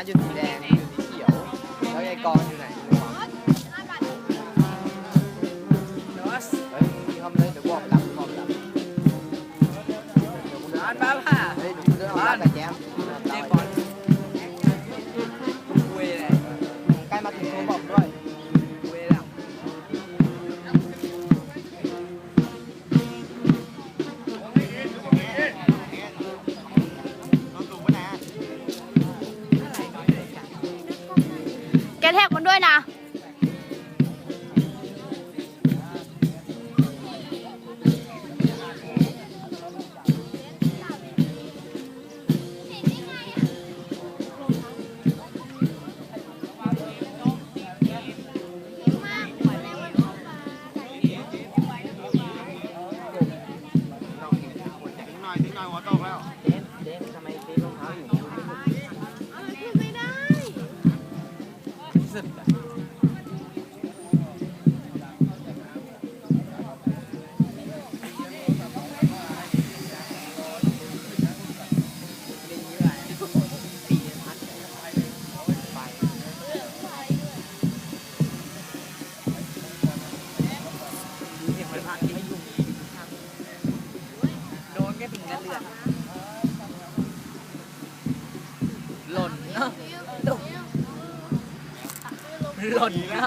นัทอยู่สีแดงอยู่สีเขียว แล้วไอ้กองอยู่ไหนไม่รู้อะเฮ้ยมีคำเลยเดี๋ยวกูออกไปรับกูออกไปรับเดี๋ยวกูเดินร้านบ้าผ่าเฮ้ยเดี๋ยวกูเดินออกไปรับกับแจ๊ม แกแท็กมันด้วยนะเจ๊เจ๊ทำ โดนแค่ถึงกันเลือดหล่นเนาะ หล่นนะ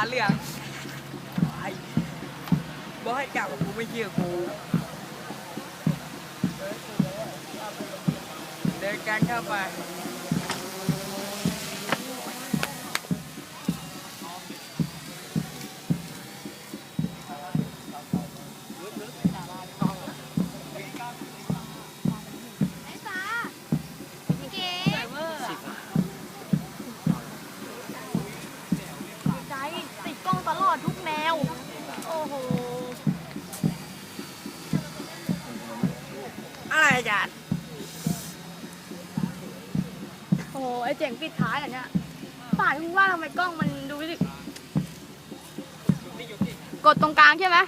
ปลาเรื่องไอ้บอกให้กลับกูไม่เชื่อกูเดินกันเข้าไป จารย์โอ้โหไอ้เจ๋งปิดท้ายอันเนี้ยป่าที่มึงว่าทำไมกล้องมันดูสินี่กดตรงกลางใช่ไหม